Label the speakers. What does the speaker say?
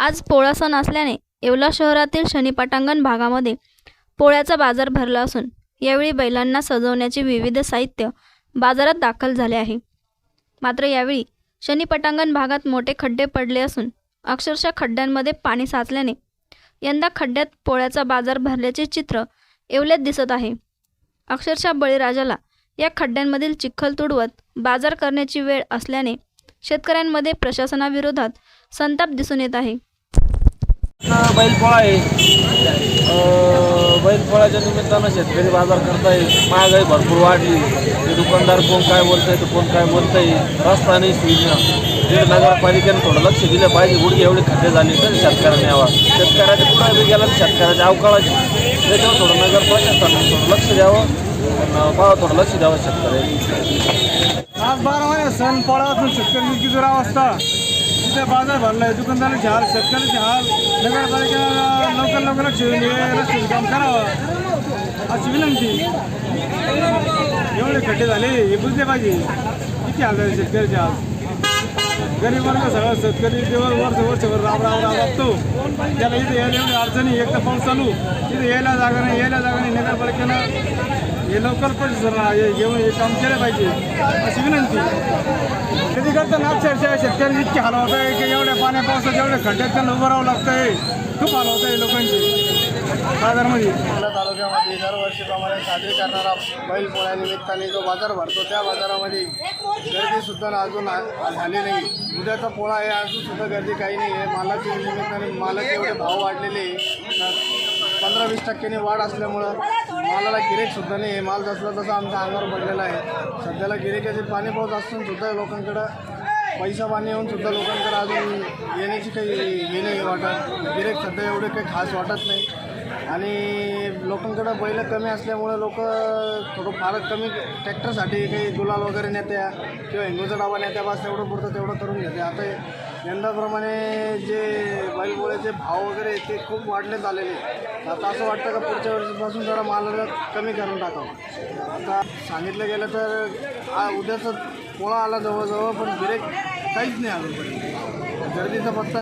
Speaker 1: आज पोळा सण असल्याने येवला शहरातील शनी पटांगण भागामध्ये पोळ्याचा बाजार भरला असून यावेळी बैलांना सजवण्याचे विविध साहित्य बाजारात दाखल झाले आहे. मात्र यावेळी शनी पटांगण भागात मोठे खड्डे पडले असून अक्षरशः खड्ड्यांमध्ये पाणी साचल्याने यंदा खड्ड्यात पोळ्याचा बाजार भरल्याचे चित्र येवल्यात दिसत आहे. अक्षरशः बळीराजाला या खड्ड्यांमधील चिखल तुडवत बाजार करण्याची वेळ असल्याने शेतकऱ्यांमध्ये प्रशासनाविरोधात संताप दिसून येत आहे.
Speaker 2: बैलपोळा आहे. अं, बैलपोळाच्या निमित्तानं शेतकरी बाजार करताय महागाई भरपूर वाढली. ते दुकानदार कोण काय बोलतंय तर कोण काय बोलतंय रस्ता नाही सुविधा. ते नगरपालिकेने थोडं लक्ष दिलं पाहिजे. गुडघे एवढे खड्डे झाले तर शेतकऱ्याने यावा. शेतकऱ्याच्या पुढे बी गेला तर शेतकऱ्याच्या अवकाळाची. त्याच्यावर थोडं नगर प्रशासनाने थोडं लक्ष द्यावं. पाहा थोडं लक्ष द्यावं शेतकऱ्याने.
Speaker 3: आज बारा महिने सण पोळा असून शेतकऱ्यांची किती अवस्था तिथे बाजार भरलाय दुकानदारांचे हाल शेतकऱ्याचे हाल नगरपालिकेनं लवकर लवकर लक्ष देऊन हे रस्त्याचं काम करावं अशी विनंती एवढे खड्डे झाले हे बुजले पाहिजे किती हाल झाले शेतकऱ्याचे हाल गरीब वर्ग सगळा शेतकरी दिवस वर्ष वर्षभर राब राब राब राबतो त्याला इथे यायला एवढी अडचणी एक तर पाऊस चालू इथे यायला जागा नाही यायला जागा नाही नगरपालिकेनं हे लवकर पण हे घेऊन हे काम केलं पाहिजे अशी विनंती. कधी करताना अक्षरशः शेतकऱ्यांनी इतकी हाल होत आहे की एवढ्या पाण्या पावसात एवढ्या खड्ड्यात त्यांना उभं राहावं लागतंय. खूप हाल होत आहे लोकांची. बाजारमध्ये
Speaker 4: म्हणजे? तालुक्यामध्ये दरवर्षीप्रमाणे साजरी करणारा बैल निमित्ताने जो बाजार भरतो त्या बाजारामध्ये गर्दीसुद्धा अजून आ- झाली नाही. उद्याचा पोळा आहे अजून सुद्धा गर्दी काही नाही आहे. मालाच्या निमित्ताने मालाचे एवढे भाव वाढलेले पंधरा वीस टक्क्यांनी वाढ असल्यामुळं मालाला गिरेकसुद्धा नाही. आहे माल जसला तसा आमच्या अंगावर पडलेला आहे. सध्याला गिरेकाचे पाणी पाऊस असून सुद्धा लोकांकडं पैसा पाणी येऊन सुद्धा लोकांकडे अजून येण्याची काही हे नाही वाटत. गिरेक सध्या एवढे काही खास वाटत नाही. आणि लोकांकडं बैल कमी असल्यामुळं लोक थोडं फारच कमी ट्रॅक्टरसाठी काही गुलाल वगैरे नेत्या किंवा हिंदूचा डाबा नेत्या बस तेवढं पुरतं तेवढं करून घेते. आता यंदाप्रमाणे जे बैलपोळ्याचे भाव वगैरे ते खूप वाढले आलेले आता असं वाटतं का पुढच्या वर्षीपासून जरा मालाला कमी करून टाकावं? आता सांगितलं गेलं तर आ उद्याचा पोळा आला जवळजवळ पण ब्रेक काहीच नाही आलं. गर्दीचा पत्ता